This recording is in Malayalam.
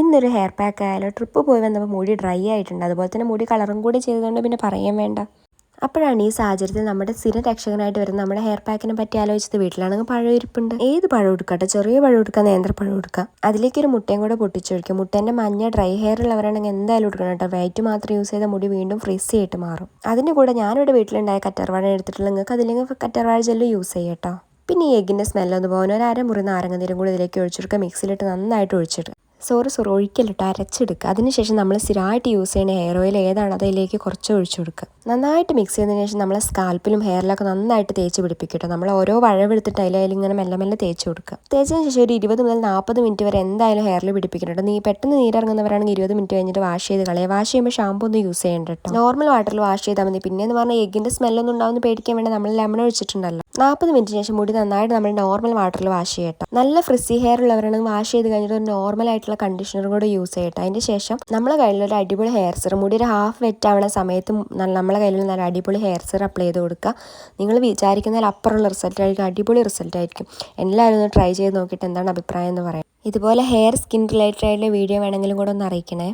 ഇന്നൊരു ഹെയർ പാക്ക് ആയാലും ട്രിപ്പ് പോയി വന്നപ്പോൾ മുടി ഡ്രൈ ആയിട്ടുണ്ട്. അതുപോലെ തന്നെ മുടി കളറും കൂടി ചെയ്തതുകൊണ്ട് പിന്നെ പറയാൻ വേണ്ട. അപ്പോഴാണ് ഈ സാഹചര്യത്തിൽ നമ്മുടെ സ്ഥിര രക്ഷകനായിട്ട് വരുന്ന നമ്മുടെ ഹെയർ പാക്കിനെ പറ്റി ആലോചിച്ചത്. വീട്ടിലാണെങ്കിൽ പഴം ഇരിപ്പുണ്ട്. ഏത് പഴം എടുക്കട്ടെ ചെറിയ പഴം എടുക്കാം നേന്ത്രപ്പഴം എടുക്കാം അതിലേക്ക് ഒരു മുട്ടയും കൂടെ പൊട്ടിച്ചൊഴിക്കും മുട്ടേന്റെ മഞ്ഞ ഡ്രൈ ഹെയർ ഉള്ളവരാണെങ്കിൽ എന്തായാലും എടുക്കണം കേട്ടോ. വൈറ്റ് മാത്രം യൂസ് ചെയ്ത മുടി വീണ്ടും ഫ്രിസ് ആയിട്ട് മാറും. അതിന്റെ കൂടെ ഞാനിവിടെ വീട്ടിലുണ്ടായ കറ്റർവാഴ എടുത്തിട്ടുള്ള നിങ്ങൾക്ക് അതില്ലെങ്കിൽ കറ്റർവാഴ ജെല്ല് യൂസ് ചെയ്യട്ടോ പിന്നെ ഈ എഗ്ഗിന്റെ സ്മെല്ലൊന്ന് പോകാൻ ഒരു അരമുറി നാരങ്ങ നീരും കൂടി ഇതിലേക്ക് ഒഴിച്ചെടുക്കുക. മിക്സിയിലിട്ട് നന്നായിട്ട് ഒഴിച്ചിടുക. സോറി സോറി ഒഴിക്കലിട്ട് അരച്ചെടുക്കുക അതിനുശേഷം നമ്മൾ സ്ഥിരമായിട്ട് യൂസ് ചെയ്യുന്ന ഹെയർ ഓയിൽ ഏതാണ്? അതിലേക്ക് കുറച്ച് ഒഴിച്ചു കൊടുക്കുക നന്നായിട്ട് മിക്സ് ചെയ്തതിന് ശേഷം നമ്മൾ സ്കാൽപ്പിലും ഹെയറിലൊക്കെ നന്നായിട്ട് തേച്ച് പിടിപ്പിക്കട്ടോ. നമ്മൾ ഓരോ വഴവെടുത്തിട്ട് അതിൽ ഇങ്ങനെ മെല്ലെ മെല്ലെ തേച്ച് കൊടുക്കുക തേച്ചതിന് ശേഷം ഒരു ഇരുപത് മുതൽ നാൽപ്പത് മിനിറ്റ് വരെ എന്തായാലും ഹെയറിൽ പിടിപ്പിക്കുന്നുണ്ട് നീ പെട്ടെന്ന് നീരിറങ്ങുന്നവരാണെങ്കിൽ ഇരുപത് മിനിറ്റ് കഴിഞ്ഞിട്ട് വാഷ് ചെയ്ത് കളയുക വാഷ് ചെയ്യുമ്പോൾ ഷാമ്പൂ ഒന്നും യൂസ് ചെയ്യേണ്ട കേട്ടോ നോർമൽ വാട്ടറിൽ വാഷ് ചെയ്താൽ മതി. പിന്നെ എന്ന് പറഞ്ഞാൽ എഗ്ഗിന്റെ സ്മെല്ലൊന്നും ഉണ്ടാവുമെന്ന് പേടിക്കാൻ വേണ്ടി നമ്മൾ ലെമൺ ഒഴിച്ചിട്ടുണ്ടല്ലോ. നാൽപ്പത് മിനിറ്റ് ശേഷം മുടി നന്നായിട്ട് നമ്മൾ നോർമൽ വാട്ടറിൽ വാഷ് ചെയ്യട്ടോ. നല്ല ഫ്രിസി ഹെയർ ഉള്ളവരാണെങ്കിൽ വാഷ് ചെയ്ത് കഴിഞ്ഞിട്ട് ഒരു നോർമൽ ആയിട്ടുള്ള കണ്ടീഷണർ കൂടെ യൂസ് ചെയ്യട്ടെ. അതിന്റെ ശേഷം നമ്മളെ കയ്യിൽ ഒരു അടിപൊളി ഹെയർ സിറം മുടി ഒരു ഹാഫ് വെറ്റ് ആവണ സമയത്ത് നമ്മളെ കയ്യിൽ നല്ല അടിപൊളി ഹെയർ സിറം അപ്ലൈ ചെയ്ത് കൊടുക്കുക നിങ്ങൾ വിചാരിക്കുന്നതിൽ അപ്പുറമുള്ള റിസൾട്ട് ആയിരിക്കും അടിപൊളി റിസൾട്ട് ആയിരിക്കും. എല്ലാവരും ഒന്ന് ട്രൈ ചെയ്ത് നോക്കിയിട്ട് എന്താണ് അഭിപ്രായം എന്ന് പറയാം. ഇതുപോലെ ഹെയർ സ്കിൻ റിലേറ്റഡ് ആയിട്ടുള്ള വീഡിയോ വേണമെങ്കിലും കൂടെ ഒന്ന് അറിയിക്കണേ.